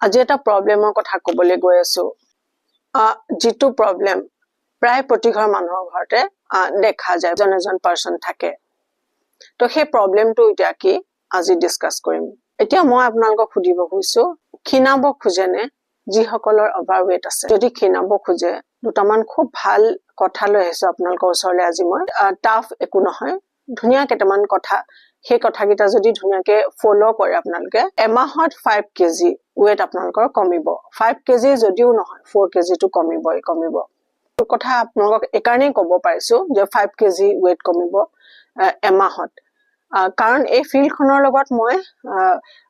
আজি এটা প্ৰব্লেমৰ কথা ক'বলৈ গৈ আছো। যিটো প্ৰব্লেম প্ৰায় প্ৰতিঘৰ মানুহৰ ঘৰতে দেখা যায় এজন এজন পাৰ্চন থাকে। তো সেই প্ৰব্লেমটো এতিয়া কি আজি ডিছকাছ কৰিম। এতিয়া মই আপোনালোকক সুধিব খুজিছো ক্ষীণাব খোজেনে যিসকলৰ অভাৰ ৱেট আছে? যদি ক্ষীণাব খোজে দুটামান খুব ভাল কথা লৈ আহিছো আপোনালোকৰ ওচৰলৈ আজি মই। টাফ একো নহয় ধুনীয়া কেইটামান কথা সেই কথাকেইটা যদি ধুনীয়াকে ফ'ল' কৰে আপোনালোকে এমাহত ফাইভ কেজি ৱেট আপোনালোকৰ কমিব। ফাইভ কেজি যদিও নহয় ফ'ৰ কেজিটো কমিবই কমিব। কথা আপোনালোকক এইকাৰণেই ক'ব পাৰিছো যে ফাইভ কেজি ৱেট কমিব এমাহত। কাৰণ এই ফিল্ডখনৰ লগত মই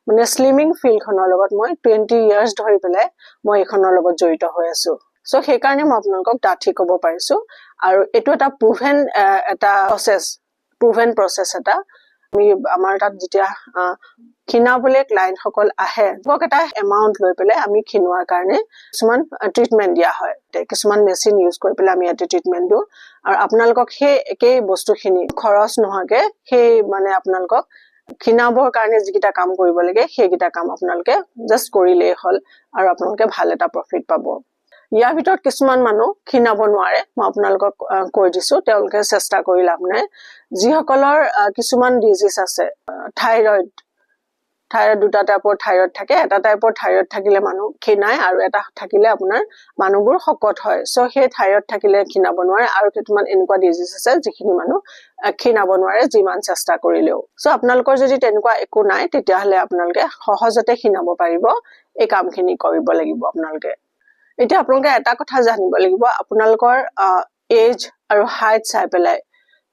মানে শ্লিমিং ফিল্ডখনৰ লগত মই টুৱেণ্টি ইয়াৰ্ছ ধৰি পেলাই মই এইখনৰ লগত জড়িত হৈ আছো। চ' সেইকাৰণে মই আপোনালোকক ডাঠি ক'ব পাৰিছো। আৰু এইটো এটা প্ৰুভেন এটা প্ৰচেছ প্ৰুভেন প্ৰচেছ এটা। আমি আমাৰ তাত যেতিয়া আহ, ক্ষীণাবলৈ ক্লায়েণ্টসকল আহে তেওঁলোকক এটা এমাউণ্ট লৈ পেলাই আমি ক্ষীণোৱাৰ কাৰণে কিছুমান ট্ৰিটমেণ্ট দিয়া হয়। কিছুমান মেচিন ইউজ কৰি পেলাই আমি ইয়াতে ট্ৰিটমেণ্ট দিওঁ। আৰু আপোনালোকক সেই একেই বস্তুখিনি খৰচ নোহোৱাকে সেই মানে আপোনালোকক ক্ষীণাবৰ কাৰণে যিকেইটা কাম কৰিব লাগে সেইকেইটা কাম আপোনালোকে জাষ্ট কৰিলেই হ'ল আৰু আপোনালোকে ভাল এটা প্ৰফিট পাব। ইয়াৰ ভিতৰত কিছুমান মানুহ ক্ষীণাব নোৱাৰে। মই আপোনালোকক কৈ দিছো। তেওঁলোকে চেষ্টা কৰি লাভ নাই। যিসকলৰ কিছুমান ডিজিজ আছে থাইৰইড থাইৰইড দুটা টাইপৰ থাইৰইড থাকে। এটা টাইপৰ থাইৰইড থাকিলে মানুহ ক্ষীণাই আৰু এটা থাকিলে আপোনাৰ মানুহবোৰ শকত হয়। চ' সেই থাইৰইড থাকিলে ক্ষীণাব নোৱাৰে আৰু কিছুমান এনেকুৱা ডিজিজ আছে যিখিনি মানুহ ক্ষীণাব নোৱাৰে যিমান চেষ্টা কৰিলেও। চ' আপোনালোকৰ যদি তেনেকুৱা একো নাই তেতিয়াহ'লে আপোনালোকে সহজতে ক্ষীণাব পাৰিব। এই কামখিনি কৰিব লাগিব আপোনালোকে। এতিয়া আপোনালোকে এটা কথা জানিব লাগিব আপোনালোকৰ এজ আৰু হাইট চাই পেলাই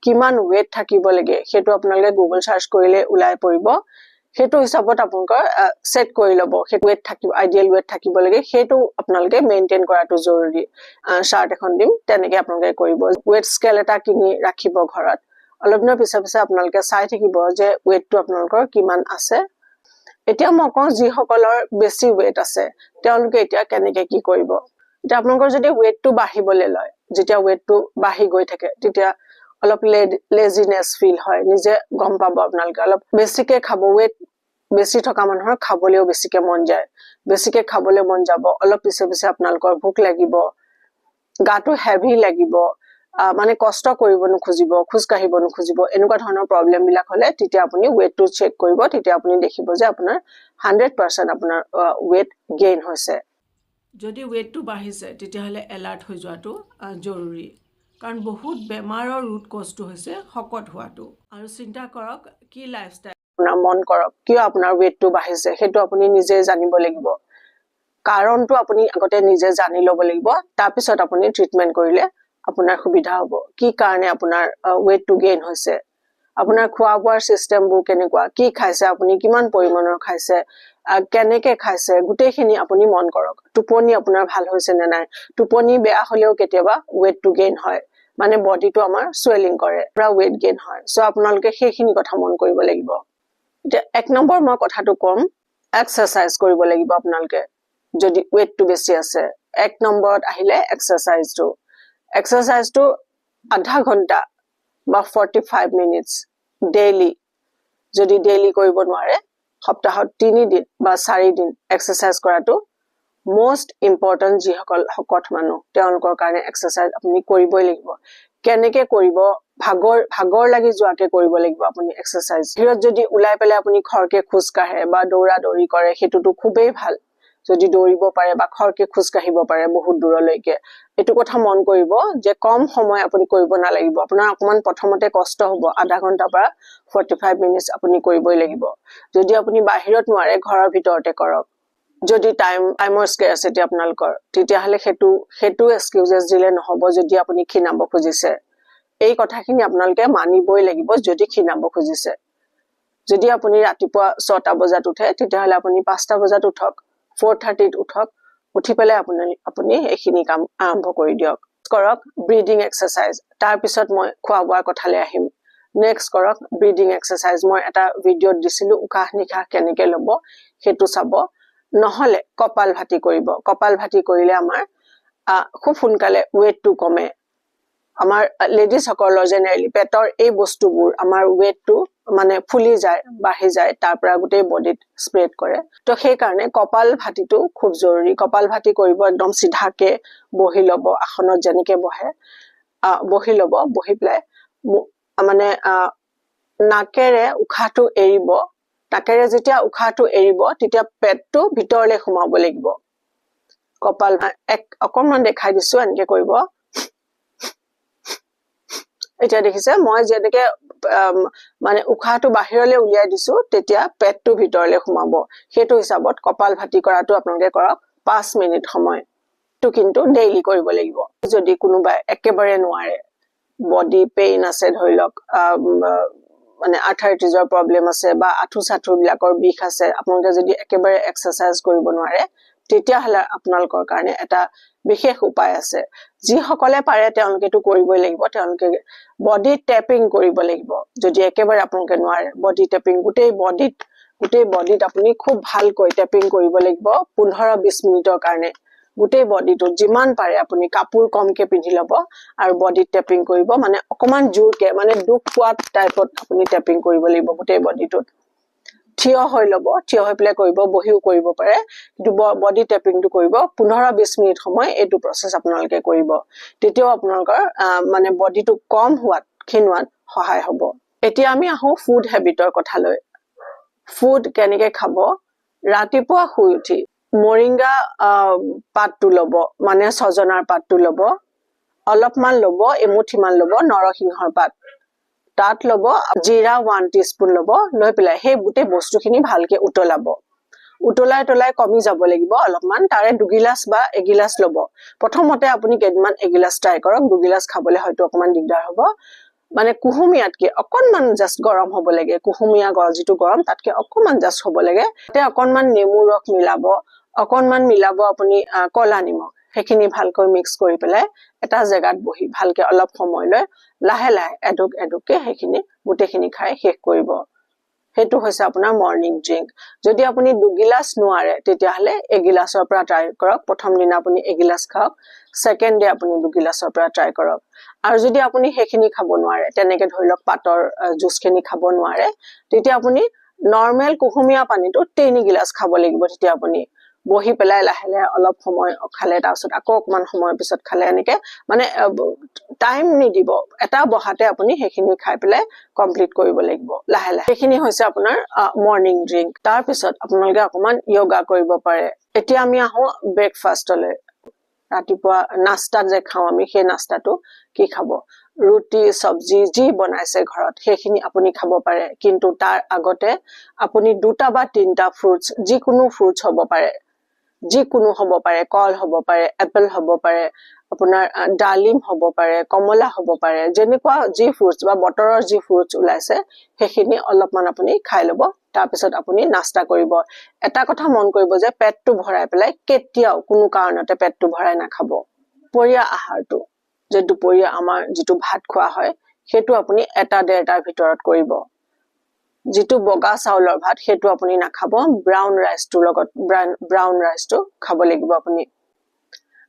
কিমান ৱেট থাকিব লাগে সেইটো আপোনালোকে গুগল চাৰ্চ কৰিলে ওলাই পৰিব। সেইটো হিচাপত আপোনালোকৰ ছেট কৰি ল'ব সেই ৱেট থাকিব আইডিয়েল ৱেট থাকিব লাগে সেইটো আপোনালোকে মেইনটেইন কৰাটো জৰুৰী। চাৰ্ট এখন দিম তেনেকে আপোনালোকে কৰিব। ৱেট স্কেল এটা কিনি ৰাখিব ঘৰত। অলপ দিনৰ পিছে পিছে আপোনালোকে চাই থাকিব যে ৱেটটো আপোনালোকৰ কিমান আছে। এতিয়া মই কওঁ যিসকলৰ বেছি ৱেট আছে তেওঁলোকে এতিয়া কেনেকে কি কৰিব? এতিয়া আপোনালোকৰ যদি ৱেটটো বাঢ়িবলৈ লয় যেতিয়া ৱেটটো বাঢ়ি গৈ থাকে তেতিয়া অলপ লেজিনেছ ফিল হয় নিজে গম পাব আপোনালোকে। অলপ বেছিকে খাব ৱেট বেছি থকা মানুহৰ খাবলৈও বেছিকে মন যায়। বেছিকে খাবলৈ মন যাব অলপ পিছে পিছে আপোনালোকৰ ভোক লাগিব গাটো হেভি লাগিব মানে কষ্ট কৰিব নোখোজিব খোজ কাঢ়িব নোখোজিব এনেকুৱা ধৰণৰ প্ৰব্লেম বিলাক হলে তেতিয়া আপুনি ৱেটটো চেক কৰিব তেতিয়া আপুনি দেখিব যে আপোনাৰ হাণ্ড্ৰেড পাৰ্চেণ্ট আপোনাৰ ৱেট গেইন হৈছে। যদি ৱেটটো বাঢ়িছে তেতিয়াহ'লে এলাৰ্ট হৈ যোৱাটো জৰুৰী। কাৰণ বহুত বেমাৰৰ ৰুট কজটো হৈছে শকত হোৱাটো। আৰু চিন্তা কৰক কি লাইফষ্টাইল আপোনাৰ মন কৰক কিয় আপোনাৰ ৱেটটো বাঢ়িছে সেইটো আপুনি নিজে জানিব লাগিব। কাৰণটো আপুনি আগতে নিজে জানি ল'ব লাগিব তাৰপিছত আপুনি ট্ৰিটমেণ্ট কৰিলে আপোনাৰ সুবিধা হ'ব। কি কাৰণে আপোনাৰ ৱেটটো গেইন হৈছে? আপোনাৰ খোৱা বোৱাৰ চিষ্টেমবোৰ কেনেকুৱা? কি খাইছে? আপুনি কিমান পৰিমাণৰ খাইছে? কেনেকে খাইছে? গোটেইখিনি আপুনি মন কৰক। টোপনি আপোনাৰ ভাল হৈছে নে নাই? টোপনি বেয়া হলেও কেতিয়াবা ৱেটটো গেইন হয়। মানে বডিটো আমাৰ চুৱেলিং কৰে পুৰা ৱেট গেইন হয়। চ' আপোনালোকে সেইখিনি কথা মন কৰিব লাগিব। এতিয়া এক নম্বৰ মই কথাটো ক'ম এক্সাৰচাইজ কৰিব লাগিব আপোনালোকে যদি ৱেটটো বেছি আছে। এক নম্বৰত আহিলে এক্সাৰচাইজটো এক্সাৰচাইজটো আধা ঘণ্টা বা ফৰ্টি ফাইভ মিনিটছ ডেইলি যদি ডেইলি কৰিব নোৱাৰে সপ্তাহত তিনিদিন বা চাৰিদিন এক্সাৰচাইজ কৰাটো মষ্ট ইম্পৰ্টেণ্ট যিসকল শকত মানুহ তেওঁলোকৰ কাৰণে এক্সাৰচাইজ আপুনি কৰিবই লাগিব। কেনেকে কৰিব ভাগৰ ভাগৰ লাগি যোৱাকে কৰিব লাগিব আপুনি এক্সাৰচাইজ বাহিৰত যদি ওলাই পেলাই আপুনি খৰকে খোজ কাঢ়ে বা দৌৰা দৌৰি কৰে সেইটোতো খুবেই ভাল। যদি দৌৰিব পাৰে বা খৰকে খোজ কাঢ়িব পাৰে বহুত দূৰলৈকে এইটো কথা মন কৰিব যে কম সময় আপুনি কৰিব নালাগিব। আপোনাৰ অকমান প্ৰথমতে কষ্ট হ'ব আধা ঘন্টাৰ পৰা ফৰ্টি ফাইভ মিনিটছ আপুনি কৰিবই লাগিব। যদি আপুনি বাহিৰত নোৱাৰে ঘৰৰ ভিতৰতে কৰক। যদি টাইম টাইমৰ স্কেৰচিটি আপোনালোকৰ তেতিয়াহ'লে সেইটো সেইটো এক্সকিউজেছ দিলে নহ'ব যদি আপুনি ক্ষীণাব খুজিছে। এই কথাখিনি আপোনালোকে মানিবই লাগিব যদি ক্ষীণাব খুজিছে। যদি আপুনি ৰাতিপুৱা ছটা বজাত উঠে তেতিয়াহ'লে আপুনি পাঁচটা বজাত উঠক ফ'ৰ থাৰ্টিত উঠক উঠি পেলাই আপুনি আপুনি এইখিনি কাম আৰম্ভ কৰি দিয়ক। কৰক ব্ৰিডিং এক্সাৰচাইজ তাৰপিছত মই খোৱা বোৱাৰ কথালৈ আহিম। নেক্সট কৰক ব্ৰিডিং এক্সাৰচাইজ মই এটা ভিডিঅ'ত দিছিলো উশাহ নিশাহ কেনেকে ল'ব সেইটো চাব। নহলে কপাল ভাতি কৰিব। কপাল ভাতি কৰিলে আমাৰ খুব সোনকালে ৱেটটো কমে। আমাৰ লেডিজসকলৰ জেনেৰেলি পেটৰ এই বস্তুবোৰ আমাৰ ৱেটটো মানে ফুলি যায় বাঢ়ি যায় তাৰ পৰা গোটেই বডিত স্প্ৰেড কৰে। তো সেইকাৰণে কপাল ভাতিটো খুব জৰুৰী। কপাল ভাতি কৰিব একদম চিধাকে বহি ল'ব আসনত যেনেকে বহে বহি ল'ব বহি পেলাই মানে নাকেৰে উশাহটো এৰিব। নাকেৰে যেতিয়া উশাহটো এৰিব তেতিয়া পেটটো ভিতৰলে সোমাব লাগিব। কপাল এক অকনমান দেখাই দিছো এনেকে কৰিব। এতিয়া দেখিছে মই যেনেকে মানে উশাহটো বাহিৰলৈ উলিয়াই দিছো তেতিয়া পেটটো ভিতৰলে সোমাব। সেইটো হিচাপত কপাল ভাতি কৰাটো আপোনালোকে কৰক পাঁচ মিনিট সময়। টো কিন্তু ডেইলি কৰিব লাগিব। যদি কোনোবাই একেবাৰে নোৱাৰে বডি পেইন আছে ধৰি লওক মানে আৰ্থৰাইটিছৰ প্ৰব্লেম আছে বা আঁঠু চাঠু বিলাকৰ বিষ আছে আপোনালোকে যদি একেবাৰে এক্সাৰচাইজ কৰিব নোৱাৰে তেতিয়াহ'লে আপোনালোকৰ কাৰণে এটা বিশেষ উপায় আছে। যিসকলে পাৰে তেওঁলোকেতো কৰিবই লাগিব। তেওঁলোকে বডি টেপিং কৰিব লাগিব। যদি একেবাৰে আপোনালোকে নোৱাৰে বডি টেপিং গোটেই বডিত গোটেই বডিত আপুনি খুব ভালকৈ টেপিং কৰিব লাগিব পোন্ধৰ বিছ মিনিটৰ কাৰণে। গোটেই বডিটোত যিমান পাৰে আপুনি কাপোৰ কমকে পিন্ধি ল'ব আৰু বডিত টেপিং কৰিব। মানে অকমান জোৰকে মানে দুখ পোৱাত টাইপত আপুনি টেপিং কৰিব লাগিব গোটেই বডিটোত থিয় হৈ ল'ব থিয় হৈ পেলাই কৰিব বহিও কৰিব পাৰে কিন্তু বডি টেপিংটো কৰিব পোন্ধৰ বিছ মিনিট সময় এইটো প্ৰচেছ আপোনালোকে কৰিব। তেতিয়াও আপোনালোকৰ মানে বডিটো কম হোৱাত ক্ষীণোৱাত সহায় হ'ব। এতিয়া আমি আহো ফুড হেবিটৰ কথালৈ। ফুড কেনেকে খাব? ৰাতিপুৱা শুই উঠি মৰিংগা পাতটো ল'ব মানে ছজনাৰ পাতটো ল'ব অলপমান ল'ব এমুঠিমান ল'ব নৰসিংহৰ পাত। তাত ল'ব জিৰা ওৱান টিস্পুন ল'ব লৈ পেলাই সেই গোটেই বস্তুখিনি ভালকে উতলাব। উতলাই উতলাই কমি যাব লাগিব অলপমান। তাৰে দুগিলাচ বা এগিলাচ ল'ব। প্ৰথমতে আপুনি কেইদিনমান এগিলাচ ট্ৰাই কৰক। দুগিলাচ খাবলৈ হয়তো অকমান দিগদাৰ হ'ব। মানে কুহুমীয়াতকে অকনমান জাষ্ট গৰম হ'ব লাগে। কুহুমীয়া গৰম যিটো গৰম তাতকে অকনমান জাষ্ট হ'ব লাগে। তাতে অকনমান নেমু ৰস মিলাব। অকনমান মিলাব আপুনি কলা নিমখ। সেইখিনি ভালকৈ মিক্স কৰি পেলাই এটা জেগাত বহি ভালকে অলপ সময় লৈ লাহে লাহে এডুক এডুককে সেইখিনি গোটেইখিনি খাই শেষ কৰিব। সেইটো হৈছে আপোনাৰ মৰ্ণিং ড্ৰিংক যদি আপুনি দুগিলাচ নোৱাৰে তেতিয়াহ'লে এগিলাচৰ পৰা ট্ৰাই কৰক। প্ৰথম দিনা আপুনি এগিলাচ খাওক ছেকেণ্ড ডে আপুনি দুগিলাচৰ পৰা ট্ৰাই কৰক। আৰু যদি আপুনি সেইখিনি খাব নোৱাৰে তেনেকে ধৰি লওক পাতৰ জুচখিনি খাব নোৱাৰে তেতিয়া আপুনি নৰ্মেল কুহুমীয়া পানীটো তিনি গিলাচ খাব লাগিব তেতিয়া আপুনি। বহি পেলাই লাহে লাহে অলপ সময় খালে তাৰপিছত আকৌ অকমান সময়ৰ পিছত খালে এনেকে মানে টাইম নিদিব। এটা বহাতে আপুনি সেইখিনি খাই পেলাই কমপ্লিট কৰিব লাগিব লাহে লাহে সেইখিনি হৈছে আপোনাৰ মৰ্ণিং ড্ৰিংক তাৰপিছত আপোনালোকে অকমান য়োগা কৰিব পাৰে। এতিয়া আমি আহো ব্ৰেকফাষ্টলৈ ৰাতিপুৱা নাস্তাত যে খাওঁ আমি সেই নাস্তাটো কি খাব? ৰুটি চব্জি যি বনাইছে ঘৰত সেইখিনি আপুনি খাব পাৰে। কিন্তু তাৰ আগতে আপুনি দুটা বা তিনিটা ফ্ৰুটছ যিকোনো ফ্ৰুটছ হ'ব পাৰে। যিকোনো হ'ব পাৰে কল হ'ব পাৰে এপল হ'ব পাৰে আপোনাৰ ডালিম হ'ব পাৰে কমলা হ'ব পাৰে যেনেকুৱা যি ফ্ৰুটছ বা বতৰৰ যি ফ্ৰুটছ ওলাইছে সেইখিনি অলপমান আপুনি খাই ল'ব। তাৰপিছত আপুনি নাস্তা কৰিব। এটা কথা মন কৰিব যে পেটটো ভৰাই পেলাই কেতিয়াও কোনো কাৰণতে পেটটো ভৰাই নাখাব। দুপৰীয়া আহাৰটো যে দুপৰীয়া আমাৰ যিটো ভাত খোৱা হয় সেইটো আপুনি এটা ডেৰটাৰ ভিতৰত কৰিব। যিটো বগা চাউলৰ ভাত সেইটো আপুনি নাখাব। ব্ৰাউন ৰাইচটোৰ লগত ব্ৰাউন ৰাইচটো খাব লাগিব আপুনি।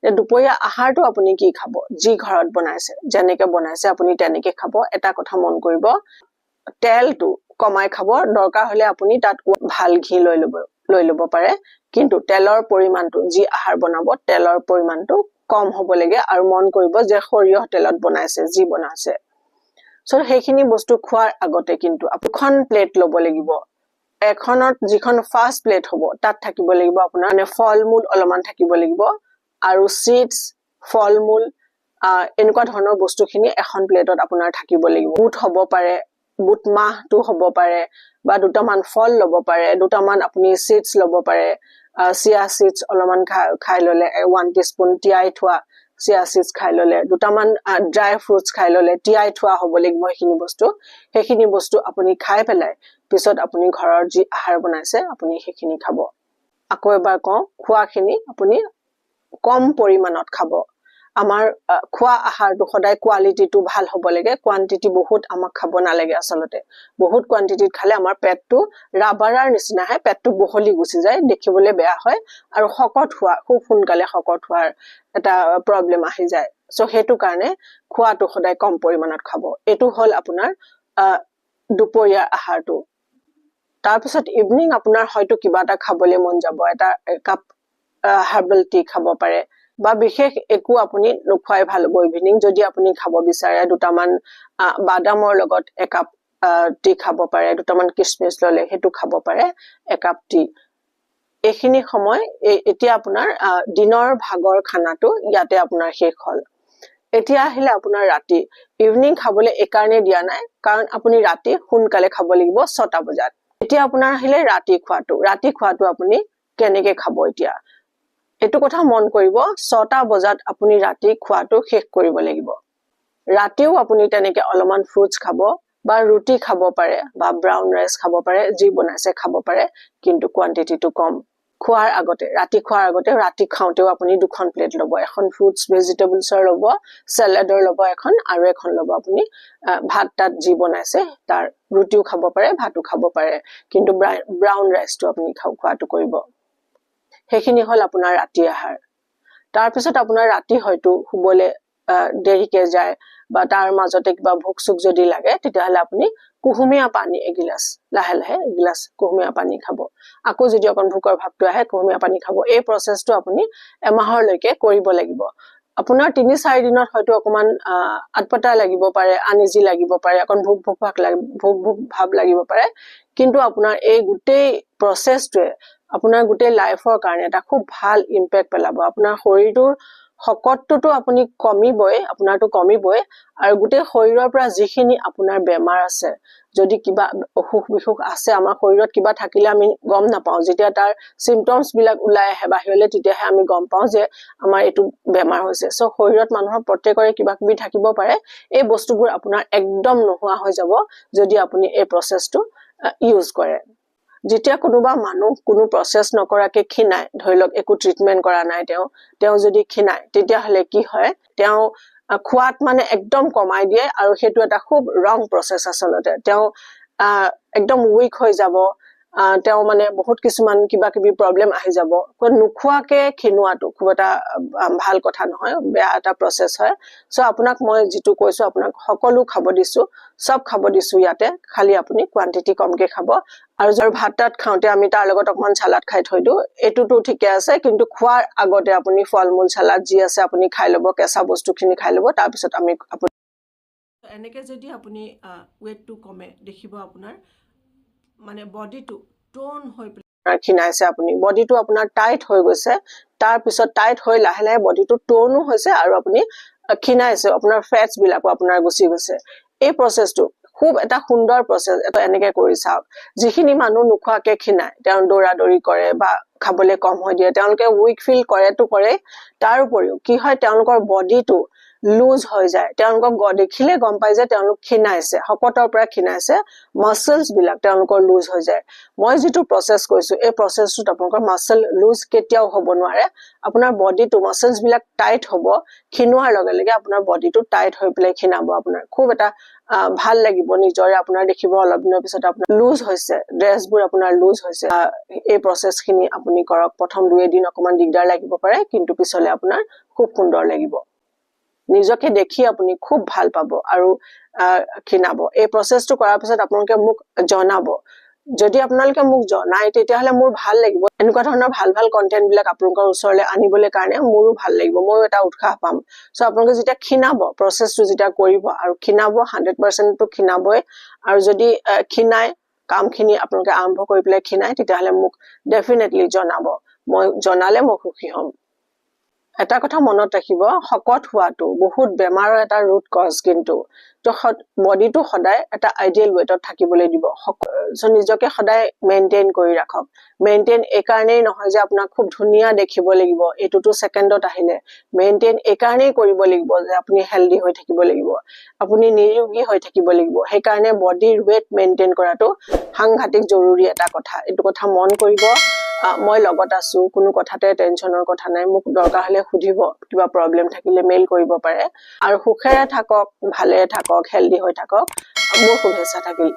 দুপৰীয়া আহাৰটো আপুনি কি খাব? যি ঘৰত বনাইছে যেনেকে বনাইছে আপুনি তেনেকে খাব। এটা কথা মন কৰিব তেলটো কমাই খাব। দৰকাৰ হলে আপুনি তাত ভাল ঘি লৈ ল'ব লৈ ল'ব পাৰে। কিন্তু তেলৰ পৰিমাণটো যি আহাৰ বনাব তেলৰ পৰিমাণটো কম হ'ব লাগে। আৰু মন কৰিব যে সৰিয়হ তেলত বনাইছে যি বনাইছে। চ' সেইখিনি বস্তু খোৱাৰ আগতে কিন্তু দুখন প্লেট ল'ব লাগিব। এখনত যিখন ফাৰ্ষ্ট প্লেট হ'ব তাত থাকিব লাগিব আপোনাৰ মানে ফল মূল অলপমান থাকিব লাগিব আৰু চিডছ ফল মূল এনেকুৱা ধৰণৰ বস্তুখিনি এখন প্লেটত আপোনাৰ থাকিব লাগিব। বুট হ'ব পাৰে বুট মাহটো হ'ব পাৰে বা দুটামান ফল ল'ব পাৰে দুটামান আপুনি চিডছ ল'ব পাৰে চিয়া চিডছ অলপমান খাই ল'লে ওৱান টিস্পুন তিয়াই থোৱা চিয়া চিডছ খাই ল'লে দুটামান ড্ৰাই ফ্ৰুটছ খাই ল'লে তিয়াই থোৱা হ'ব লাগিব সেইখিনি বস্তু। সেইখিনি বস্তু আপুনি খাই পেলাই পিছত আপুনি ঘৰৰ যি আহাৰ বনাইছে আপুনি সেইখিনি খাব। আকৌ এবাৰ কওঁ খোৱাখিনি আপুনি কম পৰিমাণত খাব। আমাৰ খোৱা আহাৰটো সদায় কোৱালিটিটো ভাল হ'ব লাগে। কোৱান্টিটি বহুত আমাক খাব নালাগে আচলতে। বহুত কোৱান্টিটিত খালে আমাৰ পেটটো ৰাবাৰাৰ নিচিনাহে পেটটো বহলি গুচি যায় দেখিবলৈ বেয়া হয় আৰু শকত হোৱা খুব সোনকালে শকত হোৱাৰ এটা প্ৰব্লেম আহি যায়। চ' সেইটো কাৰণে খোৱাটো সদায় কম পৰিমাণত খাব। এইটো হ'ল আপোনাৰ আহ, দুপৰীয়াৰ আহাৰটো। তাৰপিছত ইভিনিং আপোনাৰ হয়তো কিবা এটা খাবলৈ মন যাব এটা একাপ হাৰ্বেল টি খাব পাৰে। বা বিশেষ একো আপুনি নোখোৱাই ভাল হ'ব ইভিনিং যদি আপুনি খাব বিচাৰে দুটামান বাদামৰ লগত একাপ টি খাব পাৰে দুটামান কিচমিচ ললে সেইটো খাব পাৰে একাপ টি এইখিনি সময় এতিয়া আপোনাৰ দিনৰ ভাগৰ খানাটো ইয়াতে আপোনাৰ শেষ হ'ল। এতিয়া আহিলে আপোনাৰ ৰাতি। ইভিনিং খাবলৈ এইকাৰণে দিয়া নাই কাৰণ আপুনি ৰাতি সোনকালে খাব লাগিব ছটা বজাত। এতিয়া আপোনাৰ আহিলে ৰাতি খোৱাটো। ৰাতি খোৱাটো আপুনি কেনেকে খাব এতিয়া? এইটো কথা মন কৰিব ছটা বজাত আপুনি ৰাতি খোৱাটো শেষ কৰিব লাগিব। ৰাতিও আপুনি তেনেকে অলপমান ফ্ৰুটছ খাব বা ৰুটি খাব পাৰে বা ব্ৰাউন ৰাইচ খাব পাৰে যি বনাইছে খাব পাৰে কিন্তু কোৱান্টিটিটো কম। খোৱাৰ আগতে ৰাতি খোৱাৰ আগতে ৰাতি খাওঁতেও আপুনি দুখন প্লেট ল'ব এখন ফ্ৰুটছ ভেজিটেবলছৰ ল'ব চেলাডৰ ল'ব এখন আৰু এখন ল'ব আপুনি ভাত তাত যি বনাইছে তাৰ ৰুটিও খাব পাৰে ভাতো খাব পাৰে কিন্তু ব্ৰাউন ৰাইচটো আপুনি খোৱাটো কৰিব। সেইখিনি হ'ল আপোনাৰ ৰাতি আহাৰ। তাৰপিছত আপোনাৰ ৰাতি হয়তো শুবলৈ দেৰিকে যায় বা তাৰ মাজতে কিবা ভোক চোক যদি লাগে তেতিয়াহ'লে আপুনি কুহুমীয়া পানী এগিলাচ লাহে লাহে এগিলাচ কুহুমীয়া পানী খাব। আকৌ যদি অকণ ভোকৰ ভাৱটো আহে কুহুমীয়া পানী খাব। এই প্ৰচেছটো আপুনি এমাহৰলৈকে কৰিব লাগিব। আপোনাৰ তিনি চাৰি দিনত হয়তো অকমান আহ, আটপটা লাগিব পাৰে আনিজি লাগিব পাৰে অকণ ভোক ভোক ভাগ লাগ ভোক ভোক ভাৱ লাগিব পাৰে। কিন্তু আপোনাৰ এই গোটেই প্ৰচেছটোৱে আপোনাৰ গোটেই লাইফৰ কাৰণে এটা খুব ভাল ইম্পেক্ট পেলাব। আপোনাৰ শৰীৰটোৰ শকতটোতো আপুনি কমিবই আপোনাৰতো কমিবই আৰু গোটেই শৰীৰৰ পৰা যিখিনি আপোনাৰ বেমাৰ আছে যদি কিবা অসুখ বিসুখ আছে আমাৰ শৰীৰত কিবা থাকিলে আমি গম নাপাওঁ। যেতিয়া তাৰ চিমটমছ বিলাক ওলাই আহে বাহিৰলৈ তেতিয়াহে আমি গম পাওঁ যে আমাৰ এইটো বেমাৰ হৈছে। চ' শৰীৰত মানুহৰ প্ৰত্যেকৰে কিবা কিবি থাকিব পাৰে। এই বস্তুবোৰ আপোনাৰ একদম নোহোৱা হৈ যাব যদি আপুনি এই প্ৰচেছটো ইউজ কৰে। যেতিয়া কোনোবা মানুহ কোনো প্ৰচেছ নকৰাকে ক্ষীণাই ধৰি লওক একো ট্ৰিটমেণ্ট কৰা নাই তেওঁ তেওঁ যদি ক্ষীণাই তেতিয়াহ'লে কি হয়? তেওঁ খোৱাত মানে একদম কমাই দিয়ে আৰু সেইটো এটা খুব ৰং প্ৰচেছ আচলতে। তেওঁ একদম উইক হৈ যাব। তেওঁ মানে বহুত কিছুমান কিবা কিবি প্ৰব্লেম আহি যাব। নোখোৱাকে ক্ষীণোৱাটো খুব এটা ভাল কথা নহয় বেয়া এটা প্ৰচেছ হয়। চ' আপোনাক মই যিটো কৈছো আপোনাক সকলো খাব দিছো চব খাব দিছো ইয়াতে খালি আপুনি কোৱান্টিটি কমকে খাব। আৰু যাৰ ভাত তাত খাওঁতে আমি তাৰ লগত অকমান চালাড খাই থৈ দিওঁ এইটোতো ঠিকে আছে কিন্তু খোৱাৰ আগতে আপুনি ফল মূল চালাড যি আছে আপুনি খাই ল'ব কেঁচা বস্তুখিনি খাই ল'ব তাৰপিছত আমি আপুনি এনেকৈ যদি আপুনি ৱেইটটো কমে দেখিব আপোনাৰ মানে বডিটো টোন হৈ পেলাই ক্ষীণাইছে আপুনি। বডিটো আপোনাৰ টাইট হৈ গৈছে। তাৰপিছত টাইট হৈ লাহে লাহে বডিটো টোনো হৈছে আৰু আপুনি ক্ষীণাইছে। আপোনাৰ ফেটছ বিলাকো আপোনাৰ গুচি গৈছে। এই প্ৰচেছটো খুব এটা সুন্দৰ প্ৰচেছ এটা এনেকে কৰি চাওক। যিখিনি মানুহ নোখোৱাকে ক্ষীণাই তেওঁ দৌৰা দৌৰি কৰে বা খাবলৈ কম হৈ দিয়ে তেওঁলোকে উইক ফিল কৰেতো কৰে তাৰ উপৰিও কি হয় তেওঁলোকৰ বডিটো লুজ হৈ যায়। তেওঁলোকক দেখিলে গম পাই যে তেওঁলোক ক্ষীণাইছে শকতৰ পৰা ক্ষীণাইছে মাচলছ বিলাক তেওঁলোকৰ লুজ হৈ যায়। মই যিটো প্ৰচেছ কৈছো এই প্ৰচেছটোত আপোনালোকৰ মাচল লুজ কেতিয়াও হ'ব নোৱাৰে। আপোনাৰ বডিটো মাচলছ বিলাক টাইট হ'ব ক্ষীণোৱাৰ লগে লগে আপোনাৰ বডিটো টাইট হৈ পেলাই ক্ষীণাব আপোনাৰ। খুব এটা ভাল লাগিব নিজৰে আপোনাৰ দেখিব অলপ দিনৰ পিছত আপোনাৰ লুজ হৈছে ড্ৰেছবোৰ আপোনাৰ লুজ হৈছে। এই প্ৰচেছ খিনি আপুনি কৰক। প্ৰথম দুই এদিন অকমান দিগদাৰ লাগিব পাৰে কিন্তু পিছলে আপোনাৰ খুব সুন্দৰ লাগিব। নিজকে দেখি আপুনি খুব ভাল পাব আৰু ক্ষীণাব এই প্ৰচেছটো কৰাৰ পিছত আপোনালোকে মোক জনাব। যদি আপোনালোকে মোক জনায় তেতিয়াহ'লে মোৰ ভাল লাগিব। এনেকুৱা ধৰণৰ ভাল ভাল কন্টেন্ট বিলাক আপোনালোকৰ ওচৰলৈ আনিবলৈ কাৰণে মোৰো ভাল লাগিব ময়ো এটা উৎসাহ পাম। চ' আপোনালোকে যেতিয়া ক্ষীণাব প্ৰচেছটো যেতিয়া কৰিব আৰু ক্ষীণাব হাণ্ড্ৰেড পাৰ্চেণ্টটো ক্ষীণাবই আৰু যদি ক্ষীণাই কামখিনি আপোনালোকে আৰম্ভ কৰি পেলাই ক্ষীণাই তেতিয়াহ'লে মোক ডেফিনেটলি জনাব। মই জনালে মই সুখী হ'ম। এটা কথা মনত ৰাখিব শকত হোৱাটো বহুত বেমাৰৰ এটা ৰুট কজ কিন্তু বডিটো সদায় এটা আইডিয়েল ৱেটত থাকিবলৈ দিব। নিজকে সদায় মেইনটেইন কৰি ৰাখক। মেইনটেইন এইকাৰণেই নহয় যে আপোনাক খুব ধুনীয়া দেখিব লাগিব এইটোতো ছেকেণ্ডত আহিলে। মেইনটেইন এইকাৰণেই কৰিব লাগিব যে আপুনি হেল্ডি হৈ থাকিব লাগিব। আপুনি নিৰোগী হৈ থাকিব লাগিব। সেইকাৰণে বডিৰ ৱেট মেইনটেইন কৰাটো সাংঘাতিক জৰুৰী এটা কথা। এইটো কথা মন কৰিব। মই লগত আছো কোনো কথাতে টেনচনৰ কথা নাই মোক দৰকাৰ হলে সুধিব কিবা প্ৰব্লেম থাকিলে মেইল কৰিব পাৰে। আৰু সুখেৰে থাকক ভালে থাকক হেল্ডি হৈ থাকক মোৰ শুভেচ্ছা থাকিল।